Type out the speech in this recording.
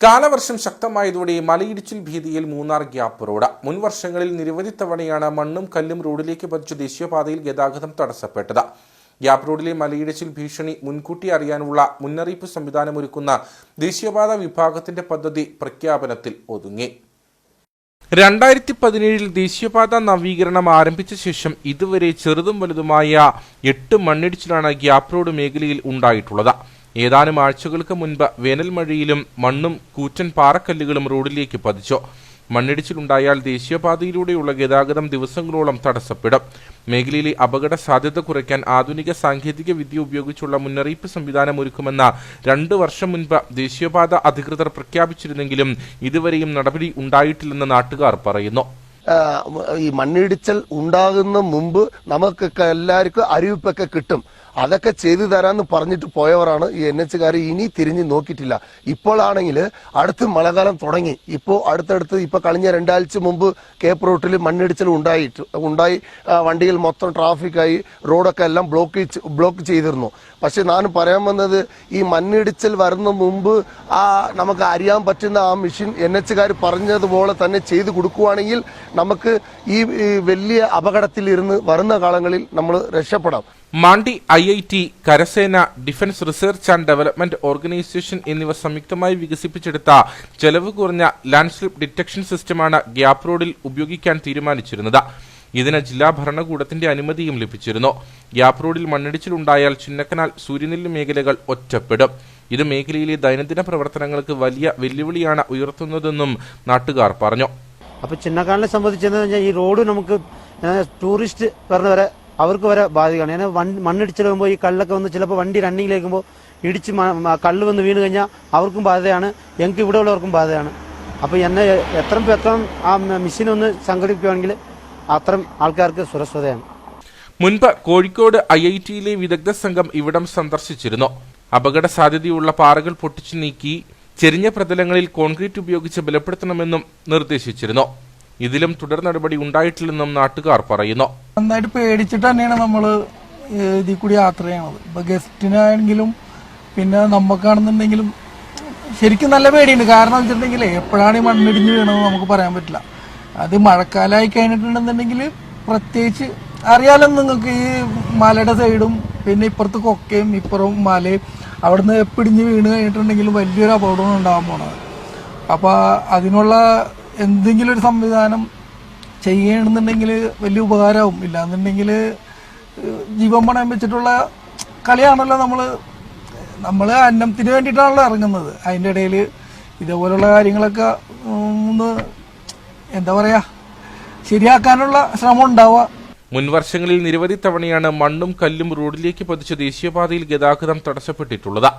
കാലവർഷം ശക്തമായതോടെ മലയിടിച്ചിൽ ഭീതിയിൽ മൂന്നാർ ഗ്യാപ്പ് റോഡ്. മുൻ വർഷങ്ങളിൽ നിരവധി തവണയാണ് മണ്ണും കല്ലും റോഡിലേക്ക് പതിച്ച ദേശീയപാതയിൽ ഗതാഗതം തടസ്സപ്പെട്ടത്. ഗ്യാപ്പ് റോഡിലെ മലയിടിച്ചിൽ ഭീഷണി മുൻകൂട്ടി അറിയാനുള്ള മുന്നറിയിപ്പ് സംവിധാനമൊരുക്കുന്ന ദേശീയപാത വിഭാഗത്തിന്റെ പദ്ധതി പ്രഖ്യാപനത്തിൽ ഒതുങ്ങി. രണ്ടായിരത്തി പതിനേഴിൽ ദേശീയപാത നവീകരണം ആരംഭിച്ച ശേഷം ഇതുവരെ ചെറുതും വലുതുമായ എട്ട് മണ്ണിടിച്ചിലാണ് ഗ്യാപ്പ് റോഡ് മേഖലയിൽ ഉണ്ടായിട്ടുള്ളത്. ഏതാനും ആഴ്ചകൾക്ക് മുൻപ് വേനൽമഴയിലും മണ്ണും കൂറ്റൻ പാറക്കല്ലുകളും റോഡിലേക്ക് പതിച്ചു. മണ്ണിടിച്ചിലുണ്ടായാൽ ദേശീയപാതയിലൂടെയുള്ള ഗതാഗതം ദിവസങ്ങളോളം തടസ്സപ്പെടും. മേഖലയിലെ അപകട സാധ്യത കുറയ്ക്കാൻ ആധുനിക സാങ്കേതിക വിദ്യ ഉപയോഗിച്ചുള്ള മുന്നറിയിപ്പ് സംവിധാനം ഒരുക്കുമെന്ന രണ്ട് വർഷം മുൻപ് ദേശീയപാത അധികൃതർ പ്രഖ്യാപിച്ചിരുന്നെങ്കിലും ഇതുവരെയും നടപടി ഉണ്ടായിട്ടില്ലെന്ന് നാട്ടുകാർ പറയുന്നു. ഈ മണ്ണിടിച്ചൽ ഉണ്ടാകുന്ന മുമ്പ് നമുക്കൊക്കെ എല്ലാവർക്കും അറിയിപ്പൊക്കെ കിട്ടും. അതൊക്കെ ചെയ്തു തരാന്ന് പറഞ്ഞിട്ട് പോയവരാണ് ഈ എൻ എച്ചുകാർ ഇനി തിരിഞ്ഞു നോക്കിയിട്ടില്ല. ഇപ്പോഴാണെങ്കിൽ അടുത്ത് മഴക്കാലം തുടങ്ങി. ഇപ്പോൾ അടുത്തടുത്ത് ഇപ്പോൾ കഴിഞ്ഞ രണ്ടാഴ്ച മുമ്പ് കേപ്പ് റൂട്ടിൽ മണ്ണിടിച്ചൽ ഉണ്ടായിട്ട് ഉണ്ടായി വണ്ടിയിൽ മൊത്തം ട്രാഫിക്കായി റോഡൊക്കെ എല്ലാം ബ്ലോക്ക് ബ്ലോക്ക് ചെയ്തിരുന്നു. പക്ഷെ ഞാൻ പറയാൻ വന്നത് ഈ മണ്ണിടിച്ചൽ വരുന്ന മുമ്പ് ആ നമുക്ക് അറിയാൻ പറ്റുന്ന ആ മെഷീൻ എൻ എച്ചുകാർ പറഞ്ഞതുപോലെ തന്നെ ചെയ്തു കൊടുക്കുവാണെങ്കിൽ നമുക്ക് ഈ വലിയ അപകടത്തിൽ ഇരുന്ന് വരുന്ന കാലങ്ങളിൽ നമ്മൾ രക്ഷപ്പെടാം. മാണ്ടി ഐ ഐ ടി കരസേന defence research and development organisation എന്നിവ സംയുക്തമായി വികസിപ്പിച്ചെടുത്ത ചെലവ് കുറഞ്ഞ ലാൻഡ്സ്ലിപ്പ് ഡിറ്റക്ഷൻ സിസ്റ്റമാണ് ഗ്യാപ് റോഡിൽ ഉപയോഗിക്കാൻ തീരുമാനിച്ചിരുന്നത്. ഇതിന് ജില്ലാ ഭരണകൂടത്തിന്റെ അനുമതിയും ലഭിച്ചിരുന്നു. ഗ്യാപ് റോഡിൽ മണ്ണിടിച്ചിലുണ്ടായാൽ ചിന്നക്കനാൽ സൂര്യനെല്ലി മേഖലകൾ ഒറ്റപ്പെടും. ഇത് മേഖലയിലെ ദൈനംദിന പ്രവർത്തനങ്ങൾക്ക് വലിയ വെല്ലുവിളിയാണ് ഉയർത്തുന്നതെന്നും നാട്ടുകാർ പറഞ്ഞു. അപ്പൊ ചിന്നക്കാലിനെ സംബന്ധിച്ചെന്ന് പറഞ്ഞാൽ ഈ റോഡ് നമുക്ക് ടൂറിസ്റ്റ് വരുന്നവരെ അവർക്ക് വരെ ബാധിക്കുകയാണ്. ഞാൻ വൺ- മണ്ണിടിച്ചിലാകുമ്പോൾ ഈ കല്ലൊക്കെ വന്ന് ചിലപ്പോൾ വണ്ടി റണ്ണിങ്ങിലേക്കുമ്പോൾ ഇടിച്ച് കല്ല് വന്ന് വീണ് കഴിഞ്ഞാൽ അവർക്കും ബാധയാണ്. എനിക്ക് ഇവിടെ ഉള്ളവർക്കും ബാധയാണ്. അപ്പോൾ എന്നെ എത്രയും എത്രയും ആ മെഷീൻ ഒന്ന് സംഘടിപ്പിക്കുകയാണെങ്കിൽ അത്രയും ആൾക്കാർക്ക് സുരക്ഷിതയാണ് മുൻപ് കോഴിക്കോട് ഐ ഐ ടിയിലെ വിദഗ്ധ സംഘം ഇവിടം സന്ദർശിച്ചിരുന്നു. അപകട സാധ്യതയുള്ള പാറകൾ പൊട്ടിച്ചു നീക്കി ചെരിഞ്ഞ പ്രതലങ്ങളിൽ കോൺക്രീറ്റ് ഉപയോഗിച്ച് ബലപ്പെടുത്തണമെന്നും നിർദ്ദേശിച്ചിരുന്നു. ഇതിലും തുടർ നടപടി ഉണ്ടായിട്ടില്ലെന്നും നാട്ടുകാർ പറയുന്നു. നന്നായിട്ട് പേടിച്ചിട്ട് തന്നെയാണ് നമ്മൾ ഇതിൽ കൂടി യാത്ര ചെയ്യണത്. ഇപ്പൊ ഗസ്റ്റിനാണെങ്കിലും പിന്നെ നമുക്കാണെന്നുണ്ടെങ്കിലും ശരിക്കും നല്ല പേടിയുണ്ട്. കാരണം വെച്ചിട്ടുണ്ടെങ്കിൽ എപ്പോഴാണ് ഈ മണ്ണിടിഞ്ഞ് വീണത് നമുക്ക് പറയാൻ പറ്റില്ല. അത് മഴക്കാലമായി കഴിഞ്ഞിട്ടുണ്ടെന്നുണ്ടെങ്കിൽ പ്രത്യേകിച്ച് അറിയാലോ നിങ്ങൾക്ക് ഈ മലയുടെ സൈഡും പിന്നെ ഇപ്പുറത്ത് കൊക്കയും ഇപ്പുറവും മലയും അവിടുന്ന് എപ്പിടിഞ്ഞ് വീണ് കഴിഞ്ഞിട്ടുണ്ടെങ്കിൽ വലിയൊരു അപകടമാണ് ഉണ്ടാകാൻ പോണത്. അപ്പോൾ അതിനുള്ള എന്തെങ്കിലും ഒരു സംവിധാനം ചെയ്യണമെന്നുണ്ടെങ്കിൽ വലിയ ഉപകാരമാവും. ഇല്ലാന്നുണ്ടെങ്കിൽ ജീവൻ പണയം വെച്ചിട്ടുള്ള കളിയാണല്ലോ നമ്മൾ നമ്മൾ അന്നത്തിന് വേണ്ടിയിട്ടാണല്ലോ ഇറങ്ങുന്നത്. അതിന്റെ ഇടയിൽ ഇതേപോലുള്ള കാര്യങ്ങളൊക്കെ ഒന്ന് എന്താ പറയുക ശരിയാക്കാനുള്ള ശ്രമം ഉണ്ടാവുക. മുൻവർഷങ്ങളിൽ നിരവധി തവണയാണ് മണ്ണും കല്ലും റോഡിലേക്ക് പതിച്ച് ദേശീയപാതയിൽ ഗതാഗതം തടസ്സപ്പെട്ടിട്ടുള്ളത്.